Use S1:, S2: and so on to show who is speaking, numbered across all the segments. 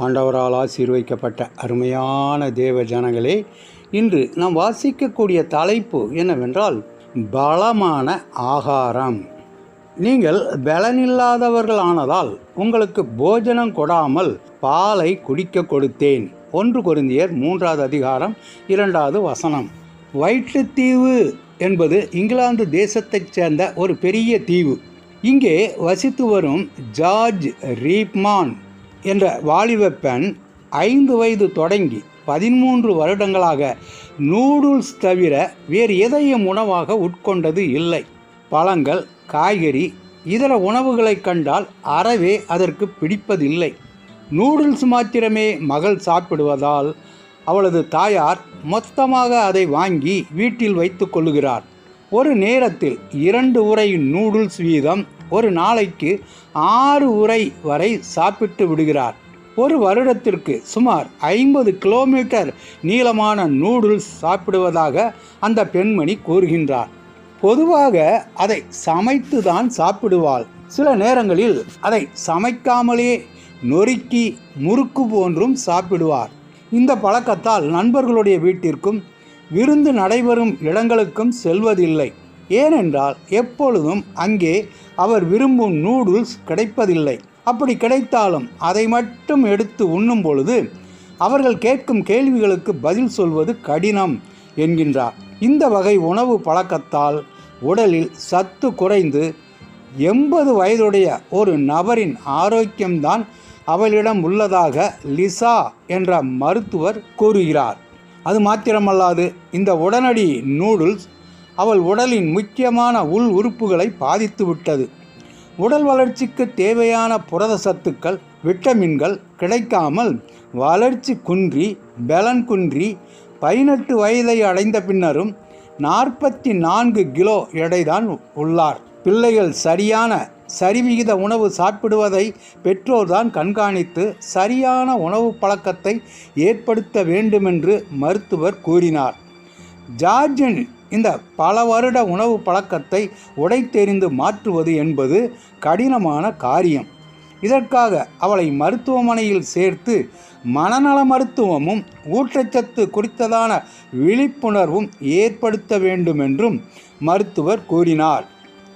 S1: ஆண்டவரால் ஆசீர்வைக்கப்பட்ட அருமையான தேவ ஜனங்களே இன்று நாம் வாசிக்கக்கூடிய தலைப்பு என்னவென்றால் பலமான ஆகாரம். நீங்கள் பலனில்லாதவர்கள் ஆனதால் உங்களுக்கு போஜனம் கொடாமல் பாலை குடிக்க கொடுத்தேன். ஒன்று கொரிந்தியர் மூன்றாவது அதிகாரம் இரண்டாவது வசனம். வயிற்றுத்தீவு என்பது இங்கிலாந்து தேசத்தைச் சேர்ந்த ஒரு பெரிய தீவு. இங்கே வசித்து வரும் ஜார்ஜ் ரீப்மான் என்ற வாலிப பெண் ஐந்து வயது தொடங்கி பதிமூன்று வருடங்களாக நூடுல்ஸ் தவிர வேறு எதையும் உணவாக உட்கொண்டது இல்லை. பழங்கள் காய்கறி இதர உணவுகளை கண்டால் அறவே அதற்கு பிடிப்பதில்லை. நூடுல்ஸ் மாத்திரமே மகள் சாப்பிடுவதால் அவளது தாயார் மொத்தமாக அதை வாங்கி வீட்டில் வைத்து கொள்ளுகிறார். ஒரு நேரத்தில் இரண்டு உரை நூடுல்ஸ் வீதம் ஒரு நாளைக்கு ஆறு உரை வரை சாப்பிட்டு விடுகிறார். ஒரு வருடத்திற்கு சுமார் ஐம்பது கிலோமீட்டர் நீளமான நூடுல்ஸ் சாப்பிடுவதாக அந்த பெண்மணி கூறுகின்றார். பொதுவாக அதை சமைத்து தான் சாப்பிடுவாள். சில நேரங்களில் அதை சமைக்காமலே நொறுக்கி முறுக்கு போன்றும் சாப்பிடுவார். இந்த பழக்கத்தால் நண்பர்களுடைய வீட்டிற்கும் விருந்து நடைபெறும் இடங்களுக்கும் செல்வதில்லை. ஏனென்றால் எப்பொழுதும் அங்கே அவர் விரும்பும் நூடுல்ஸ் கிடைப்பதில்லை. அப்படி கிடைத்தாலும் அதை மட்டும் எடுத்து உண்ணும் பொழுது அவர்கள் கேட்கும் கேள்விகளுக்கு பதில் சொல்வது கடினம் என்கின்றார். இந்த வகை உணவு பழக்கத்தால் உடலில் சத்து குறைந்து எண்பது வயதுடைய ஒரு நபரின் ஆரோக்கியம்தான் அவளிடம் உள்ளதாக லிசா என்ற மருத்துவர் கூறுகிறார். அது மாத்திரமல்லாது இந்த உடனடி நூடுல்ஸ் அவள் உடலின் முக்கியமான உள் உறுப்புகளை பாதித்து விட்டது. உடல் வளர்ச்சிக்கு தேவையான புரத சத்துக்கள் விட்டமின்கள் கிடைக்காமல் வளர்ச்சி குன்றி பலன் குன்றி பதினெட்டு வயதை அடைந்த பின்னரும் நாற்பத்தி நான்கு கிலோ எடைதான் உள்ளார். பிள்ளைகள் சரியான சரிவிகித உணவு சாப்பிடுவதை பெற்றோர்தான் கண்காணித்து சரியான உணவு பழக்கத்தை ஏற்படுத்த வேண்டுமென்று மருத்துவர் கூறினார். ஜார்ஜின் இந்த பல வருட உணவு பழக்கத்தை உடைத்தெறிந்து மாற்றுவது என்பது கடினமான காரியம். இதற்காக அவளை மருத்துவமனையில் சேர்த்து மனநல மருத்துவமும் ஊட்டச்சத்து குறித்ததான விழிப்புணர்வும் ஏற்படுத்த வேண்டுமென்றும் மருத்துவர் கூறினார்.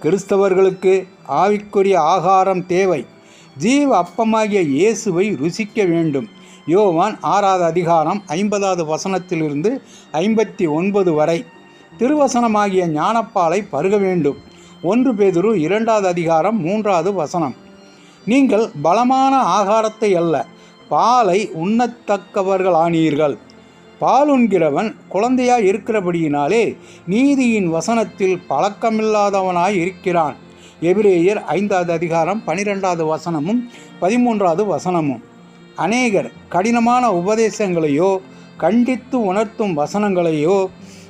S1: கிறிஸ்தவர்களுக்கு ஆவிக்குரிய ஆகாரம் தேவை. ஜீவ அப்பமாகிய இயேசுவை ருசிக்க வேண்டும். யோவான் ஆறாவது அதிகாரம் ஐம்பதாவது வசனத்திலிருந்து ஐம்பத்தி ஒன்பது வரை. திருவசனமாகிய ஞானப்பாலை பருக வேண்டும். ஒன்று பேதுரு இரண்டாவது அதிகாரம் மூன்றாவது வசனம். நீங்கள் பலமான ஆகாரத்தை அல்ல பாலை உண்ணத்தக்கவர்களானீர்கள். பால் உண்கிறவன் குழந்தையாய் இருக்கிறபடியினாலே நீதியின் வசனத்தில் பழக்கமில்லாதவனாய் இருக்கிறான். எபிரேயர் ஐந்தாவது அதிகாரம் பனிரெண்டாவது வசனமும் பதிமூன்றாவது வசனமும். அநேகர் கடினமான உபதேசங்களையோ கண்டித்து உணர்த்தும் வசனங்களையோ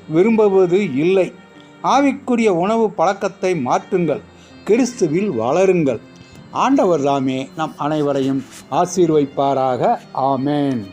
S1: விரும்புவது இல்லை. ஆவிக்குரிய உணவு பழக்கத்தை மாற்றுங்கள். கிறிஸ்துவில் வளருங்கள். ஆண்டவர் தாமே நம் அனைவரையும் ஆசீர்வைப்பாராக. ஆமேன்.